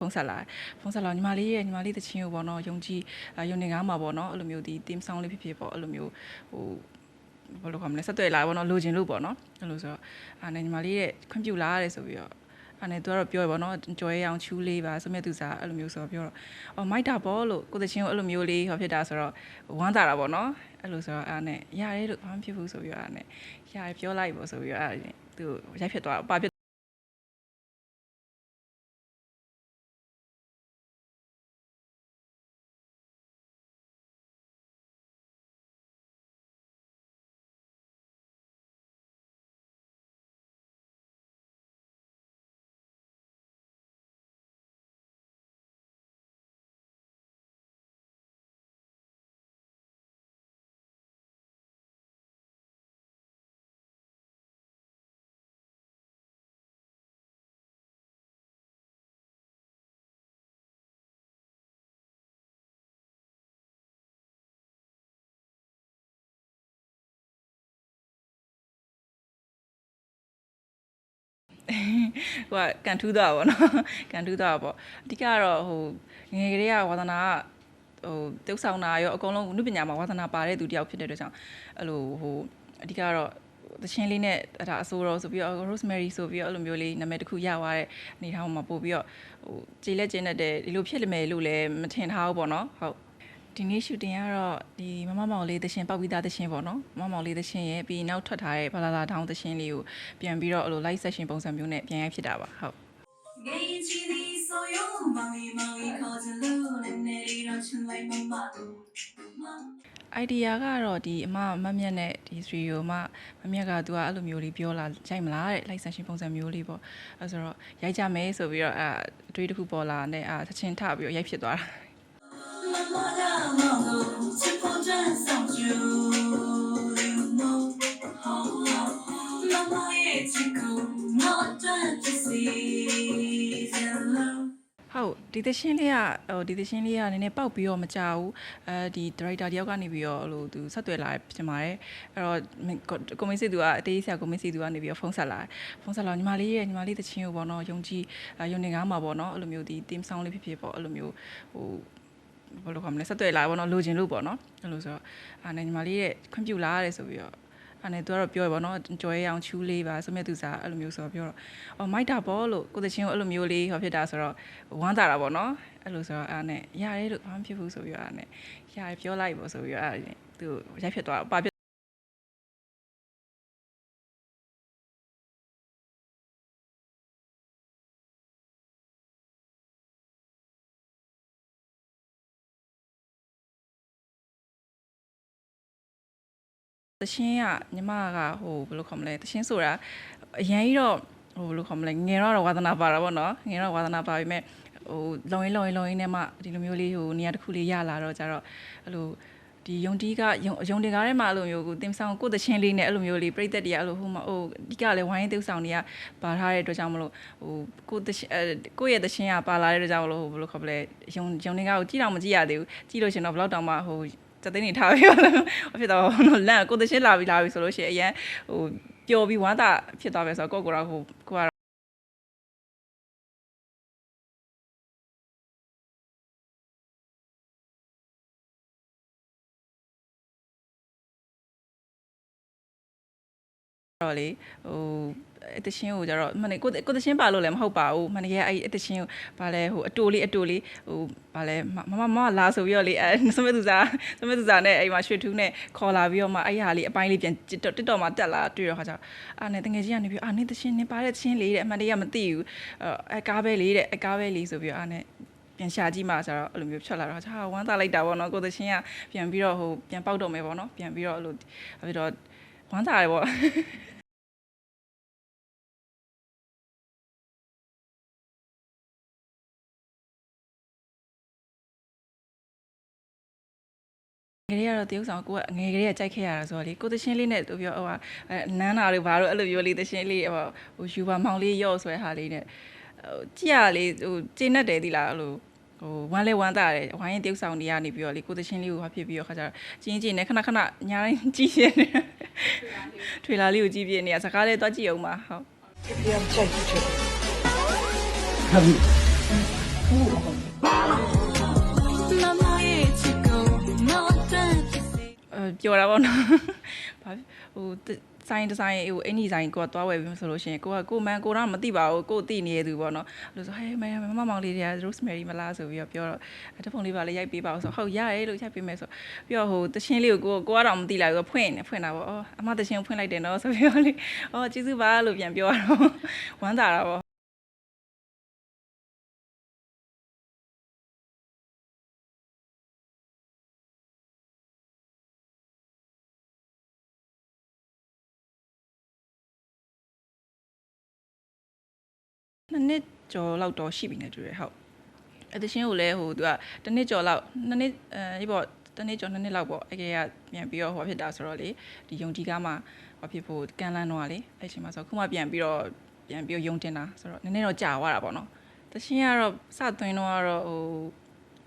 ဖုန်းဆက်လာဖုန်းဆက်လာညီမလေးရဲ့ညီမလေးတချင်းကိုပေါ့နော်ယုံကြည်အာယုံနေကားမှာပေါ့နော်အဲ့လိုမျိုးဒီ team song လေးဖြစ်ဖြစ်ပေါ့အဲ့လိုမျိုးဟိုဘယ်လိုခေါ်မလဲဆက်သွယ်လာပေါ့နော်လိုချင်လို့ပေါ့နော်အဲ့လိုဆိုတော့အာနဲ့ညီမလေးရဲ့ခွင့်ပြုလာရတယ်ဆိုပြီးတော့အာနဲ့သူကတော့ပြောရပေါ့နော်ကြွယ်ရအောင်ချူးလေးပါစမြတ်သူစားအဲ့လိုမျိုးဆိုတော့ပြောတော့အော်မိုက်တာပေါ့လို့ကိုတချင်းကိုအဲ့လိုမျိုးလေးဟောဖြစ်တာဆိုတော့ဝမ်းသာတာပေါ့နော်အဲ့လိုဆိုတော့အာနဲ့ရတယ်လို့ဘာမှဖြစ်ဘူးဆိုပြီးတော့အာနဲ့ရတယ်ပြောလိုက်ပေါ့ဆိုပြီးတော့အာသူရိုက်ဖြစ်သွားပါ ဟိုကကန်ထူးသွားပါဘောနော်ကန်ထူးသွားပါပေါ့အဓိကကတော့ဟိုငယ်ငယ်ကလေးကဝါသနာကဟိုတုပ်ဆောင်တာရောအကုန်လုံးနုပညာမှာဝါသနာပါတဲ့သူတယောက်ဖြစ်တဲ့အတွက်ကြောင့်အဲ့လိုဟိုအဓိကတော့တချင်းလေးနဲ့အဲ့ဒါအဆိုတော်ဆိုပြီးတော့ Rosemary ဆိုပြီးတော့အဲ့လိုမျိုးလေးနာမည်တစ်ခုရသွားတဲ့အနေထားမှာပို့ပြီးတော့ဟိုကြည်လက်ကျင်းတဲ့ဒီလိုဖြစ်လိမ့်မယ်လို့လည်းမထင်ထားဘူးပေါ့နော်ဟုတ် ဒီနေ့ shooting ကတော့ဒီမမမောင်လေးတရှင်ပောက်ပြီးသားတရှင်ပေါ့နော်မမမောင်လေးတရှင်ရဲ့ပြီးနောက်ထွက်ထားတဲ့ဘာလာလာထောင်းတရှင်လေးကိုပြန်ပြီးတော့အဲ့လို live session ပုံစံမျိုးနဲ့ပြန်ရိုက်ဖြစ်တာပါဟုတ် 给起的所有忙一忙一靠着路，奶奶里让成为妈妈。 idea ကတော့ဒီအမမတ်မြတ်နဲ့ဒီ studio မမမြတ်ကသူကအဲ့လိုမျိုးလေးပြောလာကြိုက်မလားတဲ့ live session ပုံစံမျိုးလေးပေါ့အဲဆိုတော့ရိုက်ကြမယ်ဆိုပြီးတော့အဲအတွေးတစ်ခုပေါ်လာတဲ့အဲချက်ချင်းထပြီးတော့ရိုက်ဖြစ်သွားတာ ဟုတ်ဒီသရှင်လေးကဟိုဒီသရှင်လေးကနည်းနည်းပောက်ပြီးတော့မကြဘူးအဲဒီ director တယောက်ကနေပြီးတော့ဟိုသူဆက်သွယ်လာဖြစ်ပါတယ်အဲ့တော့ကွန်မင်းစီသူကအတေးဆရာကွန်မင်းစီသူကနေပြီးတော့ဖုန်းဆက်လာဖုန်းဆက်လာညီမလေးရဲ့ညီမလေးသချင်းကိုပေါ့နော်ယုံကြည်ယုံနေကားမှာပေါ့နော်အဲ့လိုမျိုးဒီ team song လေးဖြစ်ဖြစ်ပေါ့အဲ့လိုမျိုးဟို ဘယ်လိုခေါ်မလဲဆက်သွယ်လာပေါ့နော်လိုချင်လို့ပေါ့နော်အဲ့လိုဆိုတော့အာနဲ့ညီမလေးရဲ့ခွင့်ပြုလာရတယ်ဆိုပြီးတော့အဲ့နဲ့သူကတော့ပြောရပါတော့ကြွယ်ရအောင်ချူးလေးပါစမြတ်သူစားအဲ့လိုမျိုးဆိုတော့ပြောတော့အော်မိုက်တာပေါ့လို့ကိုတချင်းကိုအဲ့လိုမျိုးလေးဟောဖြစ်တာဆိုတော့ဝမ်းသာတာပေါ့နော်အဲ့လိုဆိုတော့အဲ့နဲ့ရတယ်လို့ဘာမှဖြစ်ဘူးဆိုပြီးတော့အဲ့နဲ့ရတယ်ပြောလိုက်ပေါ့ဆိုပြီးတော့အဲ့သူရိုက်ဖြစ်သွားပါ ဖြစ်တရှင်းကညီမကဟိုဘယ်လိုခေါ်မလဲတရှင်းဆိုတာအရင်ကြီးတော့ဟိုဘယ်လိုခေါ်မလဲငယ်တော့ဝါသနာပါတာပေါ့နော်ငယ်တော့ဝါသနာပါပြီမဲ့ဟိုလုံရင်လုံရင်လုံရင်နဲ့မှဒီလိုမျိုးလေးဟိုနေရာတစ်ခုလေးရလာတော့ကြတော့အဲ့လိုဒီယုံတီးကယုံယုံတင်ကားထဲမှာအဲ့လိုမျိုးကိုတင်ဆောင်ကိုတချင်းလေးနဲ့အဲ့လိုမျိုးလေးပြိသက်တွေကအဲ့လိုဟိုမှာဟိုဒီကလည်းဝိုင်းတင်ဆောင်တွေကပါထားတဲ့အတွက်ကြောင့်မလို့ဟိုကိုတချင်းအဲကိုရဲ့တချင်းကပါလာတဲ့အတွက်ကြောင့်မလို့ဟိုဘယ်လိုခေါ်မလဲယုံယုံတင်ကားကိုကြည့်တော့မကြည့်ရသေးဘူးကြည့်လို့ရှင်တော့ဘယ်တော့တောင်မှဟို စက်သိန်းနေထားပြီးတော့ဖြစ်တော့လန့်ကိုတရှင်းလာပြီးလာပြီးဆိုလို့ရှိရင်အရင်ဟိုပျော်ပြီးဝမ်းသာဖြစ်သွားပဲဆိုတော့ကိုယ့်ကိုယ်တော့ဟိုကိုကတော့တော့လေဟို အတချင်းကိုကြတော့မနေ့ကိုကိုတချင်းပါလို့လည်းမဟုတ်ပါဘူးမနေ့ကအဲ့အတချင်းကိုဗာလဲဟိုအတူလေးအတူလေးဟိုဗာလဲမမမလာဆိုပြီးတော့လေအဲစမသူစားစမသူစားနဲ့အဲ့မှာရွှေထူးနဲ့ခေါ်လာပြီးတော့မှအဲ့ဟာလေးအပိုင်းလေးပြန်တစ်တော်မှာတက်လာတွေ့တော့ခါကျအာနဲ့တငယ်ချင်းကနေပြီးအာနေတချင်းနေပါတဲ့တချင်းလေးတဲ့အမှန်တရမသိဘူးအဲကားပဲလေးတဲ့အကားပဲလေးဆိုပြီးတော့အာနဲ့ပြန်ရှာကြည့်မှဆိုတော့အဲ့လိုမျိုးဖြတ်လာတော့ဟာဝမ်းသာလိုက်တာပေါ့နော်ကိုသချင်းကပြန်ပြီးတော့ဟိုပြန်ပေါက်တော့မယ်ပေါ့နော်ပြန်ပြီးတော့အဲ့လိုပြီးတော့ဝမ်းသာတယ်ပေါ့ ငယ်လေးကတော့တရုပ်ဆောင်ကိုကငယ်ကလေးကကြိုက်ခဲ့ရတာဆိုတော့လေကိုသရှင်လေးနဲ့သူပြောဟိုဟာအဲနန်းနာတို့ဘာလို့အဲ့လိုမျိုးလေးသရှင်လေးဟိုဟိုယူပါမောင်လေးရော့ဆွဲဟာလေးနဲ့ဟိုကြည့်ရလေဟိုကျင်းတတ်တယ်ဒီလားအဲ့လိုဟိုဝမ်းလဲဝမ်းသာတယ်ဝိုင်းရင်တရုပ်ဆောင်တွေကနေပြီးတော့လေကိုသရှင်လေးကိုဟာဖြစ်ပြီးတော့ခါကြတော့ကျင်းကျင်းနဲ့ခဏခဏညာတိုင်းကြည့်နေထွေလာလေးကိုကြည့်ပြနေရစကားလေးတော့ကြည့်အောင်ပါဟုတ်ပြန်ချက်ကြည့်ချက်ဟာပြီ ပြောတာပေါ့နော်ဘာဟိုဆိုင်ဒီဇိုင်းဟိုအင်ဒီဇိုင်းကိုကသွားဝယ်ပြီးဆိုလို့ရှိရင်ကိုကကိုမန်ကိုတော့မသိပါဘူးကိုသိနေရသူပေါ့နော်အဲ့လိုဆိုဟဲ့မမမောင်လေးတွေက rosemary မလားဆိုပြီးတော့ပြောတော့တဖုံလေးပါလေးရိုက်ပေးပါဦးဆိုဟုတ်ရတယ်လို့ရိုက်ပေးမယ်ဆိုပြီးတော့ဟိုတချင်းလေးကိုကိုကိုကတော့မသိလိုက်ဘူးဖွင့်နေဖွင့်တာပေါ့အော်အမတချင်းဖွင့်လိုက်တယ်နော်ဆိုပြီးတော့လေအော်ကျေးဇူးပါလို့ပြန်ပြောရတော့ဝမ်းသာတာပေါ့ နှစ်နှစ်ကျော်လောက်တော့ရှိပြီနေတူတယ်ဟုတ်အသရှင်ကိုလည်းဟိုသူကတစ်နှစ်ကျော်လောက်နှစ်နှစ်အဲပေါ့တစ်နှစ်ကျော်နှစ်နှစ်လောက်ပေါ့အကေကပြန်ပြီးတော့ဟောဖြစ်တာဆိုတော့လေဒီယုံကြည်ကားမှာဟောဖြစ်ဖို့ကန်လန်းတော့လေအဲ့ချိန်မှာဆိုခုမှပြန်ပြီးတော့ပြန်ပြီးတော့ယုံတင်တာဆိုတော့နည်းနည်းတော့ကြာသွားတာပေါ့နော်သရှင်ကတော့စသွင်းတော့ကတော့ဟို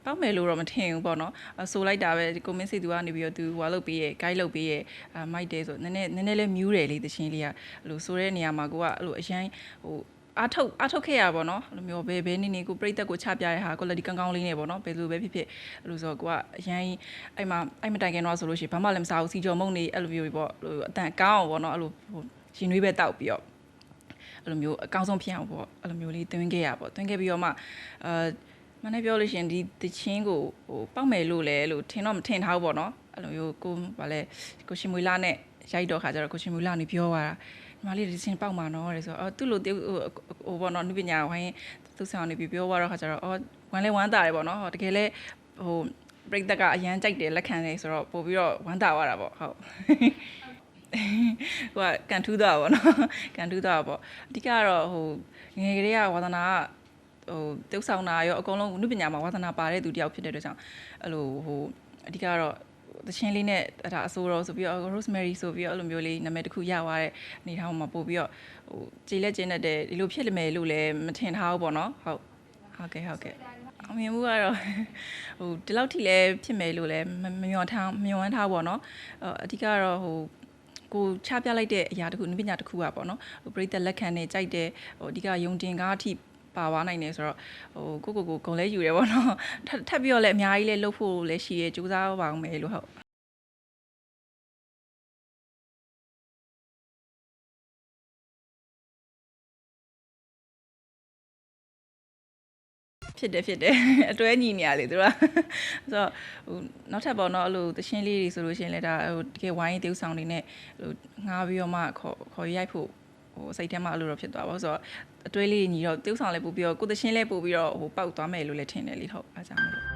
ပောက်မယ်လို့တော့မထင်ဘူးပေါ့နော်အဆိုလိုက်တာပဲဒီကိုမင်းစီသူကနေပြီးတော့သူဟွာလုပ်ပေးရဲ့ guide လုပ်ပေးရဲ့အမိုက်တယ်ဆိုနည်းနည်းနည်းနည်းလေးမြူးတယ်လေသရှင်လေးကအဲ့လိုဆိုတဲ့နေရာမှာကိုကအဲ့လိုအရန်ဟို အားထုတ်အားထုတ်ခဲ့ရပါတော့အဲ့လိုမျိုးဘယ်ဘယ်နေနေကိုပြိတက်ကိုချပြရတဲ့ဟာ quality ကောင်းကောင်းလေးနေပေါ့နော်ဘယ်လိုပဲဖြစ်ဖြစ်အဲ့လိုဆိုတော့ကိုကအရန်အဲ့မှာအဲ့မတိုင်ခင်တော့ဆိုလို့ရှိရင်ဘာမှလည်းမစားဘူးစီကြော်မုံနေအဲ့လိုမျိုးပေါ့ဟိုအတန်ကောင်းအောင်ပေါ့နော်အဲ့လိုဟိုရင်နွေးပဲတောက်ပြီးတော့အဲ့လိုမျိုးအကောင်းဆုံးဖြစ်အောင်ပေါ့အဲ့လိုမျိုးလေးတွင်းခဲ့ရပေါ့တွင်းခဲ့ပြီးတော့မှအာမနေ့ပြောလို့ရှိရင်ဒီတချင်းကိုဟိုပောက်မယ်လို့လဲလို့ထင်တော့မထင်ထားဘူးပေါ့နော်အဲ့လိုမျိုးကိုဗာလဲကိုရှင်မွေလာနဲ့ရိုက်တော့ခါကျတော့ကိုရှင်မွေလာနေပြောသွားတာညီ မလေးဒီချင်းပေါက်မှာနော်တဲ့ဆိုတော့အော်သူ့လိုတယောက်ဟိုဟိုဘောနော်နုပညာဝိုင်းသူဆောင်နေပြီးပြောသွားတော့ခါကျတော့အော်ဝမ်းလဲဝမ်းတာတယ်ပေါ့နော်ဟောတကယ်လဲဟိုပြိတ္တကအရန်ကြိုက်တယ်လက်ခံတယ်ဆိုတော့ပို့ပြီးတော့ဝမ်းတာသွားတာပေါ့ဟုတ်ဟိုကကန်ထူးသွားပါပေါ့နော်ကန်ထူးသွားပါပေါ့အဓိကကတော့ဟိုငယ်ကလေးကဝါသနာကဟိုတုပ်ဆောင်တာရောအကုန်လုံးနုပညာမှာဝါသနာပါတဲ့သူတယောက်ဖြစ်တဲ့အတွက်ကြောင့်အဲ့လိုဟိုအဓိကတော့ တချင်းလေးနဲ့အဲ့ဒါအစိုးရဆိုပြီးတော့ Rosemary ဆိုပြီးတော့အဲ့လိုမျိုးလေးနာမည်တစ်ခုရသွားတဲ့အနေထားမှာပို့ပြီးတော့ဟိုကြည်လက်ကျင်းတဲ့ဒီလိုဖြစ်လိမ့်မယ်လို့လည်းမထင်ထားဘူးပေါ့နော်ဟုတ်ဟုတ်ကဲ့ဟုတ်ကဲ့အမြင်မှုကတော့ဟိုဒီလောက်ထိလည်းဖြစ်မယ်လို့လည်းမမျှော်ထားမျှော်ဝန်းထားပေါ့နော်အဓိကတော့ဟိုကိုချပြလိုက်တဲ့အရာတခုနည်းပညာတစ်ခုอ่ะပေါ့နော်ဟိုပရိသတ်လက်ခံနဲ့ကြိုက်တဲ့ဟိုအဓိကယုံတင်ကားအထိ ပါသွားနိုင်တယ်ဆိုတော့ဟိုကိုကိုကိုဂုံလဲယူတယ်ပေါ့နော်ထပ်ထပ်ပြီးတော့လည်းအများကြီးလဲလှုပ်ဖို့လည်းရှိရဲစူးစမ်းပါအောင်မယ်လို့ဟုတ်ဖြစ်တယ်ဖြစ်တယ်အတွဲညီနေရလေသူကဆိုတော့ဟိုနောက်ထပ်ပေါ့နော်အဲ့လိုတရှင်းလေးတွေဆိုလို့ရှိရင်လည်းဒါဟိုတကယ်ဝိုင်းတေးဥဆောင်တွေနဲ့ဟိုငားပြီးတော့မှခေါ်ခေါ်ရိုက်ဖို့ဟိုစိတ်ထဲမှာအဲ့လိုတော့ဖြစ်သွားပါဆိုတော့ အတွဲလေးညီတော့တေးဥဆောင်လည်းပို့ပြီးတော့ကိုတရှင်းလည်းပို့ပြီးတော့ဟိုပောက်သွားမယ်လို့လည်းထင်တယ်လေဟုတ်အားကြောင့်မလို့